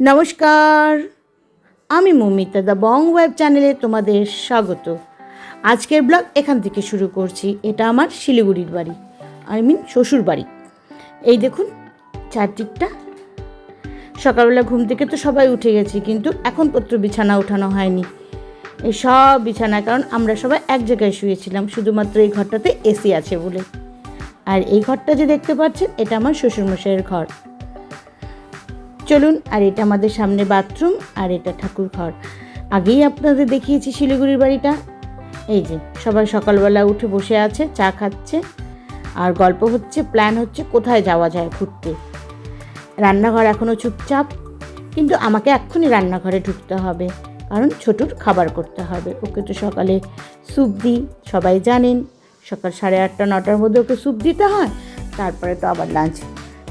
নমস্কার। আমি Momita the Bong web চ্যানেলে তোমাদের স্বাগত। আজকের ব্লগ এখান থেকে শুরু করছি। এটা আমার শিলিগুড়ির বাড়ি, আই মিন শ্বশুর বাড়ি। এই দেখুন, চারদিকটা। সকালবেলা ঘুম থেকে তো সবাই উঠে গেছি, কিন্তু এখন পত্র বিছানা ওঠানো হয়নি। এই সব বিছানা, কারণ আমরা সবাই এক জায়গায় শুয়েছিলাম, শুধুমাত্র এই ঘরটাতে এসি আছে বলে। আর এই ঘরটা যে দেখতে পাচ্ছেন, এটা আমার শ্বশুরমশাইয়ের ঘর। চলুন, আর এটা আমাদের সামনে বাথরুম, আর এটা ঠাকুর ঘর। আগেই আপনাদের দেখিয়েছি শিলিগুড়ির বাড়িটা। এই যে, সবাই সকালবেলা উঠে বসে আছে, চা খাচ্ছে, আর গল্প হচ্ছে, প্ল্যান হচ্ছে কোথায় যাওয়া যায় ঘুরতে। রান্নাঘর এখনও চুপচাপ, কিন্তু আমাকে এক্ষুনি রান্নাঘরে ঢুকতে হবে, কারণ ছোটুর খাবার করতে হবে। ওকে তো সকালে স্যুপ দিই, সবাই জানেন, সকাল সাড়ে আটটা, নটার মধ্যে ওকে স্যুপ দিতে হয়, তারপরে তো আবার লাঞ্চ।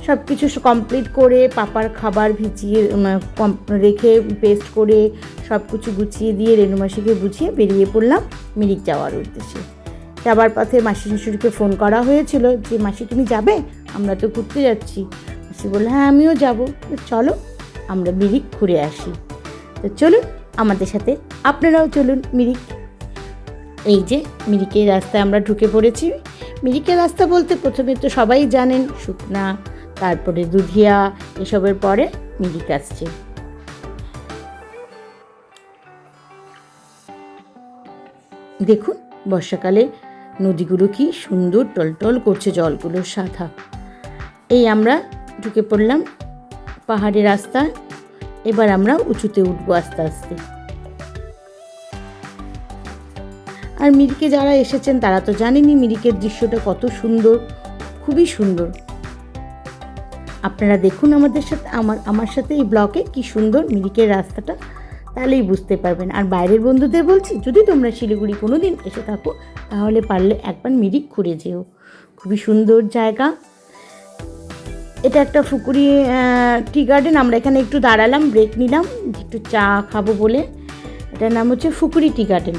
সব কিছু কমপ্লিট করে পাপার খাবার ভিজিয়ে রেখে পেস্ট করে সব কিছু গুছিয়ে দিয়ে রেণুমাসিকে বুঝিয়ে বেরিয়ে পড়লাম মিরিক যাওয়ার উদ্দেশ্যে। যাবার পথে মাসি শাশুড়িকে ফোন করা হয়েছিল যে, মাসি, তুমি যাবে? আমরা তো ঘুরতে যাচ্ছি। মাসি বলল হ্যাঁ আমিও যাব। চলো, আমরা মিরিক ঘুরে আসি। তো চলুন, আমাদের সাথে আপনারাও চলুন মিরিক। এই যে মিরিকের রাস্তায় আমরা ঢুকে পড়েছি। মিরিকের রাস্তা বলতে প্রথমে তো সবাই জানেন শুকনা তারপরে দুধিয়া এসবের পরে মিরিক আসছে। দেখুন, বর্ষাকালে নদীগুলো কি সুন্দর টলটল করছে জলগুলো সাদা এই আমরা ঢুকে পড়লাম পাহাড়ি রাস্তা, এবার আমরা উঁচুতে উঠবো আস্তে আস্তে। আর মিরিকে যারা এসেছেন, তারা তো জানেনই মিরিকের দৃশ্যটা কত সুন্দর, খুবই সুন্দর। আপনারা দেখুন আমাদের সাথে, আমার আমার সাথে এই ব্লকে কি সুন্দর মিরিকের রাস্তাটা, তাহলেই বুঝতে পারবেন। আর বাইরের বন্ধুদের বলছি, যদি তোমরা শিলিগুড়ি কোনো দিন এসে থাকো, তাহলে পারলে একবার মিরিক ঘুরে যেও। খুবই সুন্দর জায়গা। এটা একটা ফুকুরি টি গার্ডেন আমরা এখানে একটু দাঁড়ালাম ব্রেক নিলাম, একটু চা খাব বলে। এটার নাম হচ্ছে ফুকুরি টি গার্ডেন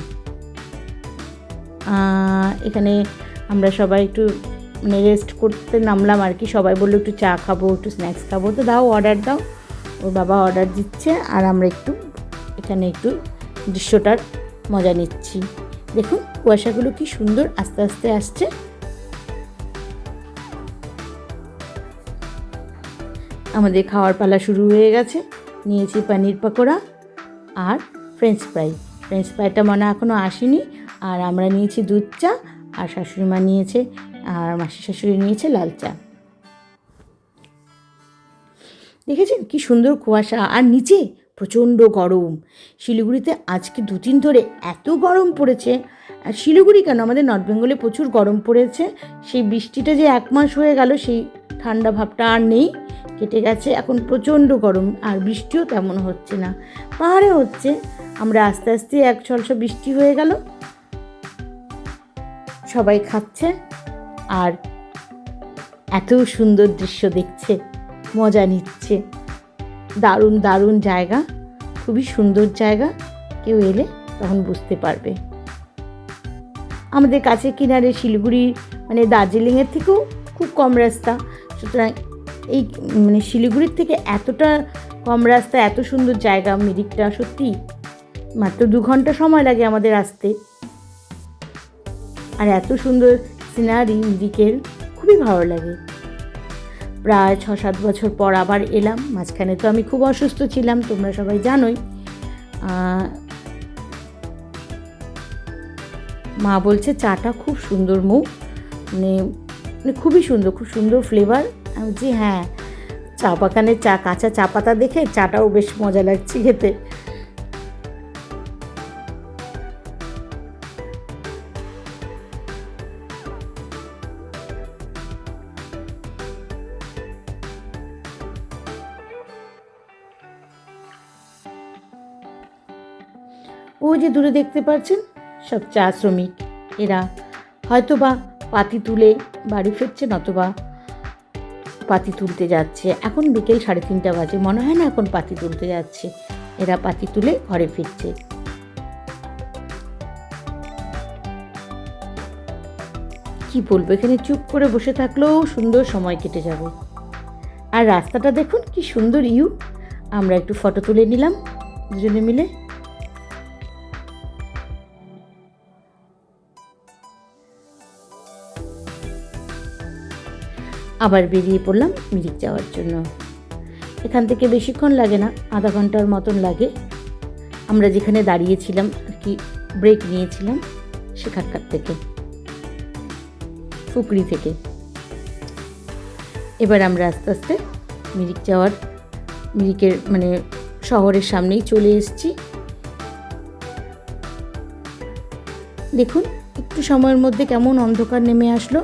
এখানে আমরা সবাই একটু মানে রেস্ট করতে নামলাম আর কি। সবাই বলল, একটু চা খাব, একটু স্ন্যাক্স খাব। তো দাও অর্ডার দাও। ওর বাবা অর্ডার দিচ্ছে আর আমরা একটু, এখানে একটু দৃশ্যটার মজা নিচ্ছি। দেখুন, কুয়াশাগুলো কি সুন্দর আস্তে আস্তে আসছে। আমাদের খাওয়ার পালা শুরু হয়ে গেছে। নিয়েছি পানির পকোড়া আর ফ্রেঞ্চ ফ্রাই ফ্রেঞ্চ ফ্রাইটা মনে এখনও আসেনি। আর আমরা নিয়েছি দুধ চা, আর শাশুড়ি মা নিয়েছে আর মাসি শাশুড়ি নিয়েছে লাল চা। দেখেছেন কি সুন্দর কুয়াশা? আর নিচে প্রচণ্ড গরম। শিলিগুড়িতে আজকে দুদিন ধরে এত গরম পড়েছে। আর শিলিগুড়ি কেন? আমাদের নর্থ বেঙ্গলে প্রচুর গরম পড়েছে। সেই বৃষ্টিটা যে এক মাস হয়ে গেল, সেই ঠান্ডা ভাবটা আর নেই। কেটে গেছে এখন প্রচণ্ড গরম। আর বৃষ্টিও তেমন হচ্ছে না। পাহাড়ে হচ্ছে। আমরা আস্তে আস্তে এক ছলসা বৃষ্টি হয়ে গেল। সবাই খাচ্ছে। আর এত সুন্দর দৃশ্য দেখছে, মজা নিচ্ছে। দারুণ দারুণ জায়গা, খুবই সুন্দর জায়গা। কেউ এলে তখন বুঝতে পারবে। আমাদের কাছে কিনারে শিলিগুড়ি মানে দার্জিলিংয়ের থেকেও খুব কম রাস্তা। সুতরাং এই মানে শিলিগুড়ির থেকে এতটা কম রাস্তা, এত সুন্দর জায়গা, মিরিকটা সত্যি মাত্র দু ঘণ্টা সময় লাগে আমাদের আসতে। আর এত সুন্দর সিনারি মিরিকের খুবই ভালো লাগে। প্রায় ছ সাত বছর পর আবার এলাম। মাঝখানে তো আমি খুব অসুস্থ ছিলাম, তোমরা সবাই জানোই। মা বলছে, চাটা খুব সুন্দর মুখ। মানে মানে খুবই সুন্দর, খুব সুন্দর ফ্লেভার আমি বলছি হ্যাঁ চা বাগানের চা, কাঁচা চা পাতা দেখে চাটাও বেশ মজা লাগছে খেতে। ও যে দূরে দেখতে পাচ্ছেন সব চা শ্রমিক। এরা হয়তো বা পাতি তুলে বাড়ি ফিরছে নতবা পাতি তুলতে যাচ্ছে। এখন বিকেল সাড়ে তিনটা বাজে, মনে হয় না এখন পাতি তুলতে যাচ্ছে। এরা পাতি তুলে ঘরে ফিরছে। কি বলব, এখানে চুপ করে বসে থাকলেও সুন্দর সময় কেটে যাবে। আর রাস্তাটা দেখুন, কি সুন্দর ইউ। আমরা একটু ফটো তুলে নিলাম, দুজনে মিলে। আবার বেরিয়ে পড়লাম মিরিক যাওয়ার জন্য। এখান থেকে বেশিক্ষণ লাগে না, আধা ঘণ্টার মতন লাগে। আমরা যেখানে দাঁড়িয়েছিলাম আর কি ব্রেক নিয়েছিলাম সেখানকার থেকে ফুকরি থেকে। এবার আমরা আস্তে আস্তে মিরিক যাওয়ার, মিরিকের মানে শহরের সামনেই চলে এসেছি। দেখুন, একটু সময়ের মধ্যে কেমন অন্ধকার নেমে আসলো,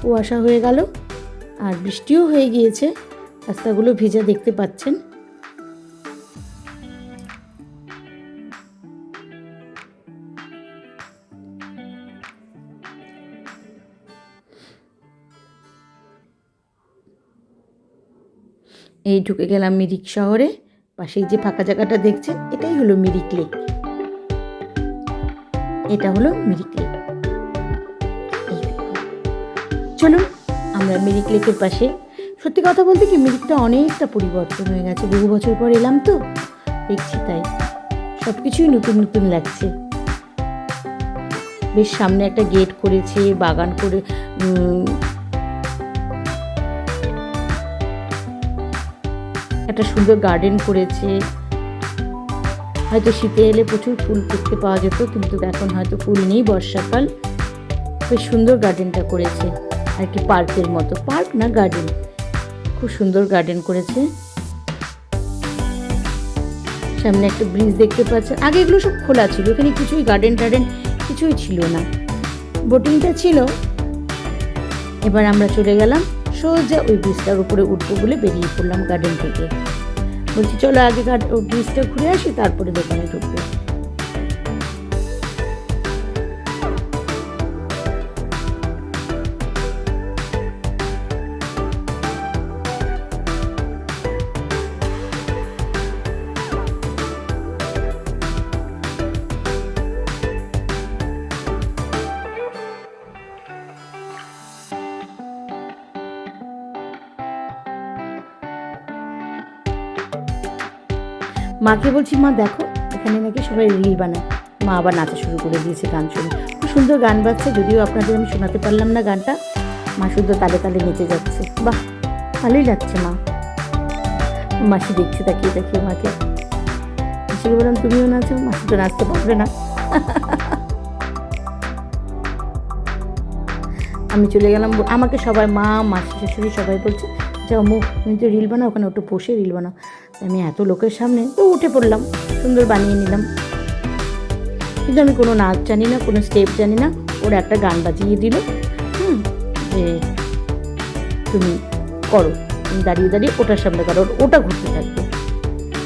কুয়াশা হয়ে গেল। আর বৃষ্টিও হয়ে গিয়েছে। রাস্তাগুলো ভেজা দেখতে পাচ্ছেন। এই ঢুকে গেলাম মিরিক শহরে। পাশেই যে ফাঁকা জায়গাটা দেখছেন, এটাই হলো মিরিক লেক। এটা হলো মিরিক লেক। চলুন আমরা মিরিক লেকের পাশে। সত্যি কথা বলতে কি, মিরিকটা অনেকটা পরিবর্তন হয়ে গেছে। বহু বছর পর এলাম তো, দেখছি তাই। সব কিছুই নতুন নতুন লাগছে। বেশ সামনে একটা গেট করেছে, বাগান করে একটা সুন্দর গার্ডেন করেছে। হয়তো শীতে এলে প্রচুর ফুল দেখতে পাওয়া যেত, কিন্তু এখন হয়তো ফুল নেই বর্ষাকাল। বেশ সুন্দর গার্ডেনটা করেছে। আর কি পার্কের মতো। পার্ক না গার্ডেন? খুব সুন্দর গার্ডেন করেছে। সামনে একটা ব্রিজ দেখতে পাচ্ছেন আগে এগুলো সব খোলা ছিল, এখানে কিছুই গার্ডেন টার্ডেন কিছুই ছিল না। বোটিংটা ছিল। এবার আমরা চলে গেলাম সোজা ওই ব্রিজটার উপরে উঠবো বলে বেরিয়ে পড়লাম গার্ডেন থেকে। বলছি, চলো আগে ব্রিজটা ঘুরে আসি, তারপরে দোকানে ঢুকবো। মাকে বলছি, মা, দেখো, এখানে নাকি সবাই রিল বানায়। মা আবার নাচা শুরু করে দিয়েছে গান শুনে। খুব সুন্দর গান বাজছে, যদিও আপনাদের আমি শোনাতে পারলাম না গানটা। মা শুদ্ধ তালে তালে নেচে যাচ্ছে। বাহ, ভালোই লাগছে, মা। মাসি দেখছে, তাকিয়ে তাকিয়ে মাকে। মাসিকে বললাম, তুমিও নাচো, মাসি তো নাচতে পারবে না। আমি চলে গেলাম, আমাকে সবাই, মা, মাসি, শাশুড়ি সবাই বলছে, যাও মুখ তুমি তো রিল বানাও, ওখানে ওটা বসে রিল বানাও। আমি এত লোকের সামনে তো উঠে পড়লাম, সুন্দর বানিয়ে নিলাম। কিন্তু আমি কোনো নাচ জানি না, কোনো স্টেপ জানি না, ওরা একটা গান বাজিয়ে দিল। হুম, যে তুমি করো দাঁড়িয়ে দাঁড়িয়ে ওটার সামনে করো ওটা ঘুরতে থাকবে।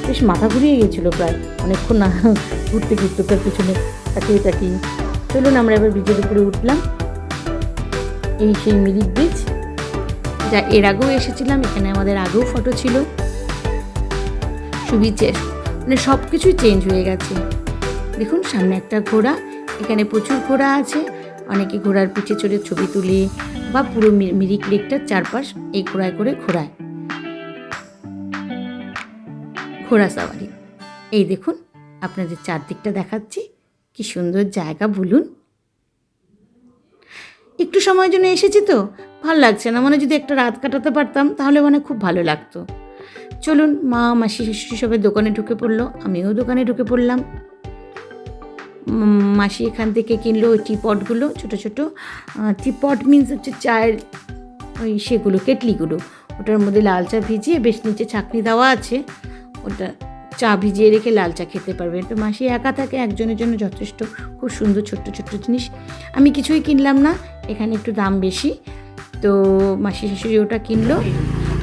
বেশ মাথা ঘুরিয়ে গেছিল প্রায়, অনেকক্ষণ না ঘুরতে ঘুরতে তার পিছনে তাকিয়ে তাকিয়ে। চলুন আমরা এবার ব্রিজের উপরে উঠলাম। এই সেই মিরিক ব্রিজ, যা এর আগেও এসেছিলাম, এখানে আমাদের আগেও ফটো ছিল। সুবিচের। মানে সব কিছুই চেঞ্জ হয়ে গেছে। দেখুন, সামনে একটা ঘোড়া, এখানে প্রচুর ঘোড়া আছে। অনেকে ঘোড়ার পিঠে চড়ে ছবি তুলে বা পুরো মিরিক লেকটার চারপাশ এই ঘোড়ায় করে ঘোরায়। ঘোড়া সাওয়ারি। এই দেখুন, আপনাদের চারদিকটা দেখাচ্ছি। কি সুন্দর জায়গা, বলুন। একটু সময়ের জন্য এসেছি তো? ভালো লাগছে না। মানে যদি একটা রাত কাটাতে পারতাম, তাহলে মানে খুব ভালো লাগতো। চলুন মা মাসি শাশুড়ি সবাই দোকানে ঢুকে পড়ল, আমিও দোকানে ঢুকে পড়লাম। মাসি এখান থেকে কিনলো ওই টিপটগুলো ছোটো ছোটো। টিপট মিনস হচ্ছে চায়ের ওই সেগুলো, কেটলিগুলো। ওটার মধ্যে লাল চা ভিজিয়ে বেশ নিচে ছাকনি দেওয়া আছে। ওটা চা ভিজিয়ে রেখে লাল চা খেতে পারবেন। তো মাসি একা থাকে, একজনের জন্য যথেষ্ট খুব সুন্দর ছোট্ট ছোট্ট জিনিস। আমি কিছুই কিনলাম না, এখানে একটু দাম বেশি। তো মাসি শাশুড়ি ওটা কিনলো।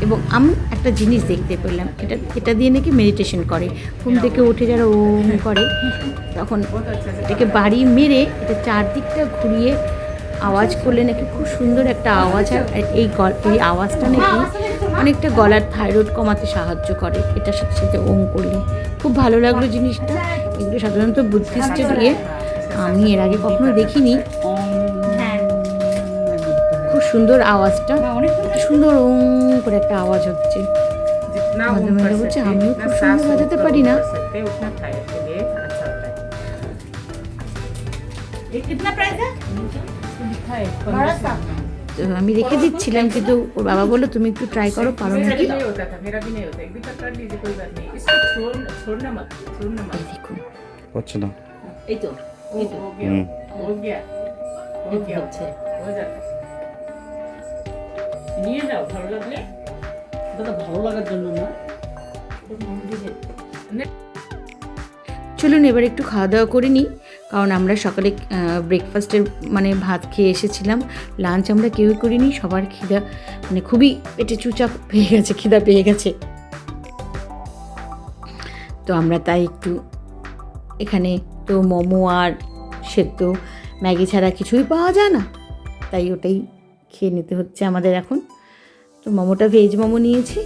এবং আমি একটা জিনিস দেখতে পেলাম, এটা এটা দিয়ে নাকি মেডিটেশন করে। ঘুম থেকে উঠে যারা ওম করে, তখন এটাকে বাড়ি মেরে এটা চারদিকটা ঘুরিয়ে আওয়াজ করলে নাকি খুব সুন্দর একটা আওয়াজ আর এই এই আওয়াজটা নাকি অনেকটা গলার থাইরয়েড কমাতে সাহায্য করে। এটার সাথে সাথে ওম করলে খুব ভালো লাগল জিনিসটা। এগুলো সাধারণত বুদ্ধিস্টের ইয়ে আমি এর আগে কখনো দেখিনি। সুন্দর আওয়াজটা। সুন্দর। ওং করে একটা আওয়াজ হচ্ছে। আমিও খুব সুন্দর বাজাতে পারি না। আমি রেখে দিচ্ছিলাম কিন্তু ওর বাবা বলল তুমি একটু ট্রাই করো পারো নাকি হচ্ছে না। এই তো নিয়ে যাও ভালো লাগলে? দাদা ভালো লাগার জন্য না। চলুন এবার একটু খাওয়া দাওয়া করে নিই কারণ আমরা সকালে ব্রেকফাস্টের মানে ভাত খেয়ে এসেছিলাম। লাঞ্চ আমরা কেউই করিনি সবার খিদা মানে খুবই পেটে চুচা পেয়ে গেছে খিদা পেয়ে গেছে। তো আমরা তাই একটু এখানে তো মোমো আর সেদ্ধ ম্যাগি ছাড়া কিছুই পাওয়া যায় না তাই ওটাই খেয়ে নিতে হচ্ছে আমাদের এখন। তো মোমোটা ভেজ মোমো নিয়েছি।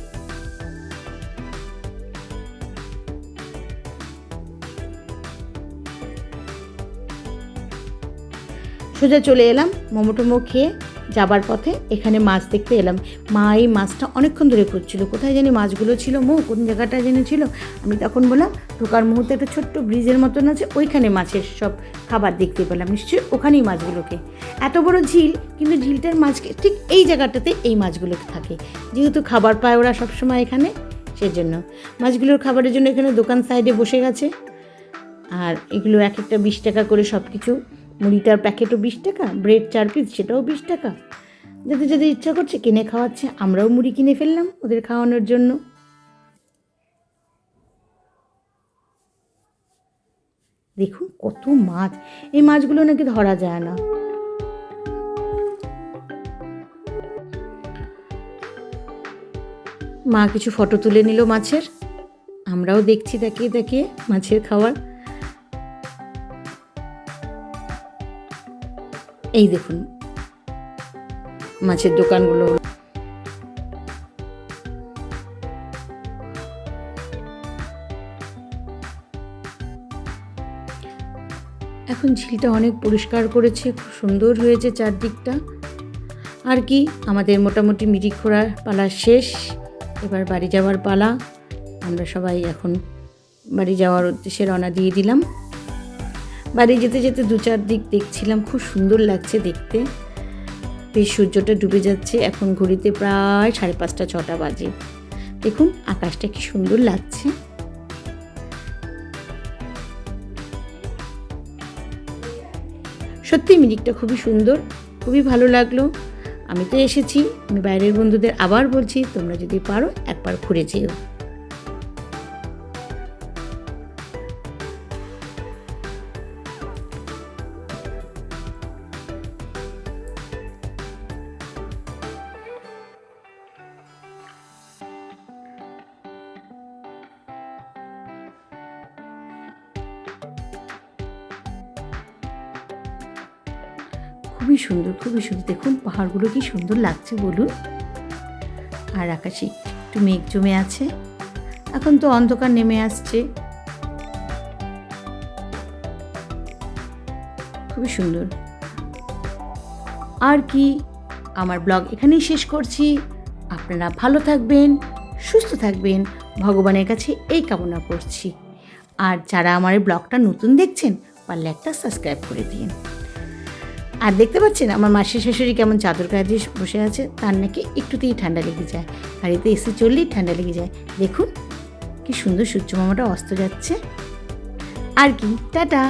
সোজা চলে এলাম মোমো টোমো খেয়ে। যাবার পথে এখানে মাছ দেখতে এলাম। মা এই মাছটা অনেকক্ষণ ধরে খুঁজছিল। কোথায় জানি মাছগুলো ছিল মো কোন জায়গাটা জানি ছিল। আমি তখন বললাম, ঢোকার মুহূর্তে একটা ছোট্ট ব্রিজের মতন আছে, ওইখানে মাছের সব খাবার দেখতে পেলাম। নিশ্চয়ই ওখানেই মাছগুলোকে। এত বড় ঝিল, কিন্তু ঝিলটার মাছকে ঠিক এই জায়গাটাতে এই মাছগুলো থাকে। যেহেতু খাবার পায় ওরা সবসময় এখানে, সেজন্য। মাছগুলোর খাবারের জন্য এখানে দোকান সাইডে বসে গেছে। আর এগুলো এক একটা বিশ টাকা করে সব কিছু মুড়িটার প্যাকেটও বিশ টাকা ব্রেড চার পিস সেটাও বিশ টাকা। যাদের যাদের ইচ্ছা করছে কিনে খাওয়াচ্ছে, আমরাও মুড়ি কিনে ফেললাম ওদের খাওয়ানোর জন্য। দেখুন কত মাছ, এই মাছগুলো নাকি ধরা যায় না। মা কিছু ফটো তুলে নিল মাছের। আমরাও দেখছি তাকিয়ে তাকিয়ে মাছের খাবার এই দেখুন, মাছের দোকানগুলো। এখন ঝিলটা অনেক পরিষ্কার করেছে, খুব সুন্দর হয়েছে চারদিকটা। আর কি, আমাদের মোটামুটি মিরিক ঘোরার পালা শেষ, এবার বাড়ি যাওয়ার পালা। আমরা সবাই এখন বাড়ি যাওয়ার উদ্দেশ্যে রওনা দিয়ে দিলাম। বাড়ি যেতে যেতে দু চার দিক দেখছিলাম, খুব সুন্দর লাগছে দেখতে। বেশ সূর্যটা ডুবে যাচ্ছে, এখন ঘড়িতে প্রায় সাড়ে পাঁচটা, ছটা বাজে। দেখুন, আকাশটা কি সুন্দর লাগছে। সত্যি মিরিকটা খুবই সুন্দর, খুবই ভালো লাগল। আমি তো এসেছি, আমি বাইরের বন্ধুদের আবার বলছি, তোমরা যদি পারো একবার ঘুরে যেও। খুবই সুন্দর খুবই সুন্দর। দেখুন, পাহাড়গুলো কি সুন্দর লাগছে, বলুন। আর আকাশে একটু মেঘ জমে আছে। এখন তো অন্ধকার নেমে আসছে। খুবই সুন্দর। আর কি, আমার ব্লগ এখানেই শেষ করছি। আপনারা ভালো থাকবেন, সুস্থ থাকবেন। ভগবানের কাছে এই কামনা করছি। আর যারা আমার ব্লগটা নতুন দেখছেন, পারলে একটা সাবস্ক্রাইব করে দিন। আর দেখতে পাচ্ছেন আমার মাসি শাশুড়ি কেমন চাদর গায়ে বসে আছে, তার নাকি একটুতেই ঠান্ডা লেগে যায়। আর এতে এসে চললেই ঠান্ডা লেগে যায়। দেখুন, কি সুন্দর সূর্য মামাটা অস্ত যাচ্ছে। আর কি, টাটা।